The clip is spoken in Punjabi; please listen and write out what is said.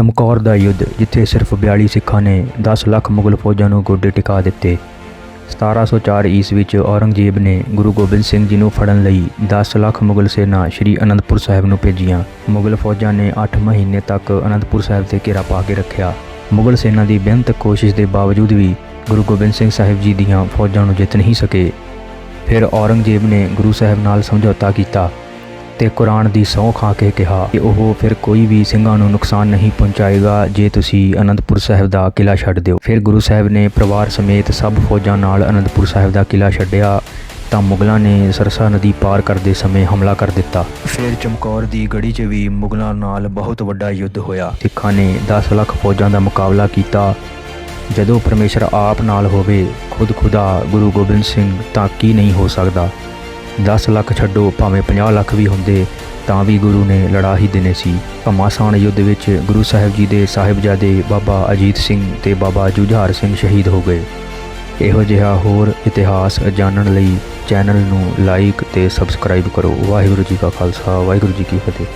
ਚਮਕੌਰ ਦਾ ਯੁੱਧ, ਜਿੱਥੇ ਸਿਰਫ 42 ਸਿੱਖਾਂ ਨੇ 10 ਲੱਖ ਮੁਗਲ ਫੌਜਾਂ ਨੂੰ ਗੋਡੇ ਟਿਕਾ ਦਿੱਤੇ। 1704 ਈਸਵੀ ਵਿੱਚ ਔਰੰਗਜ਼ੇਬ ਨੇ ਗੁਰੂ ਗੋਬਿੰਦ ਸਿੰਘ ਜੀ ਨੂੰ ਫੜਨ ਲਈ 10 ਲੱਖ ਮੁਗਲ ਸੈਨਾ ਸ੍ਰੀ ਅਨੰਦਪੁਰ ਸਾਹਿਬ ਨੂੰ ਭੇਜੀਆਂ। ਮੁਗਲ ਫੌਜਾਂ ਨੇ 8 ਮਹੀਨੇ ਤੱਕ ਅਨੰਦਪੁਰ ਸਾਹਿਬ ਤੇ ਘੇਰਾ ਪਾ ਕੇ ਰੱਖਿਆ। ਮੁਗਲ ਸੈਨਾ ਦੀ ਬੇਅੰਤ ਕੋਸ਼ਿਸ਼ ਦੇ ਬਾਵਜੂਦ ਵੀ ਗੁਰੂ ਗੋਬਿੰਦ ਸਿੰਘ ਸਾਹਿਬ ਜੀ ਦੀਆਂ ਫੌਜਾਂ ਨੂੰ ਜਿੱਤ ਨਹੀਂ ਸਕੇ। ਫਿਰ ਔਰੰਗਜ਼ੇਬ ਨੇ ਗੁਰੂ ਸਾਹਿਬ ਨਾਲ ਸਮਝੌਤਾ ਕੀਤਾ। ਤੇ ਕੁਰਾਨ ਦੀ ਸਹੁੰ ਖਾ ਕੇ ਕਿਹਾ ਕਿ ਉਹ ਫਿਰ ਕੋਈ ਵੀ ਸਿੰਘਾਂ ਨੂੰ ਨੁਕਸਾਨ ਨਹੀਂ ਪਹੁੰਚਾਏਗਾ, ਜੇ ਤੁਸੀਂ ਅਨੰਦਪੁਰ ਸਾਹਿਬ ਦਾ ਕਿਲਾ ਛੱਡ ਦਿਓ। ਫਿਰ ਗੁਰੂ ਸਾਹਿਬ ਨੇ ਪਰਿਵਾਰ ਸਮੇਤ ਸਭ ਫੌਜਾਂ ਨਾਲ ਅਨੰਦਪੁਰ ਸਾਹਿਬ ਦਾ ਕਿਲਾ ਛੱਡਿਆ, ਤਾਂ ਮੁਗਲਾਂ ਨੇ ਸਰਸਾ ਨਦੀ ਪਾਰ ਕਰਦੇ ਸਮੇਂ ਹਮਲਾ ਕਰ ਦਿੱਤਾ। ਫਿਰ ਚਮਕੌਰ ਦੀ ਗੜੀ 'ਚ ਵੀ ਮੁਗਲਾਂ ਨਾਲ ਬਹੁਤ ਵੱਡਾ ਯੁੱਧ ਹੋਇਆ। ਸਿੱਖਾਂ ਨੇ 10 ਲੱਖ ਫੌਜਾਂ ਦਾ ਮੁਕਾਬਲਾ ਕੀਤਾ। ਜਦੋਂ ਪਰਮੇਸ਼ਰ ਆਪ ਨਾਲ ਹੋਵੇ, ਖੁਦ ਖੁਦਾ ਗੁਰੂ ਗੋਬਿੰਦ ਸਿੰਘ ਤਾਂ ਕੀ ਨਹੀਂ ਹੋ ਸਕਦਾ? 10 ਲੱਖ ਛੱਡੋ, ਭਾਵੇਂ 50 ਲੱਖ ਵੀ ਹੁੰਦੇ, ਤਾਂ ਵੀ ਗੁਰੂ ਨੇ ਲੜਾ ਹੀ ਦੇਣੇ ਸੀ। ਘਮਾਸਾਨ ਯੁੱਧ ਵਿੱਚ ਗੁਰੂ ਸਾਹਿਬ ਜੀ ਦੇ ਸਾਹਿਬਜ਼ਾਦੇ ਬਾਬਾ ਅਜੀਤ ਸਿੰਘ ਤੇ ਬਾਬਾ ਜੁਝਾਰ ਸਿੰਘ ਸ਼ਹੀਦ ਹੋ ਗਏ। ਇਹੋ ਜਿਹਾ ਹੋਰ ਇਤਿਹਾਸ ਜਾਣਨ ਲਈ ਚੈਨਲ ਨੂੰ ਲਾਈਕ ਤੇ ਸਬਸਕ੍ਰਾਈਬ ਕਰੋ। ਵਾਹਿਗੁਰੂ ਜੀ ਕਾ ਖਾਲਸਾ, ਵਾਹਿਗੁਰੂ ਜੀ ਕੀ ਫਤਿਹ।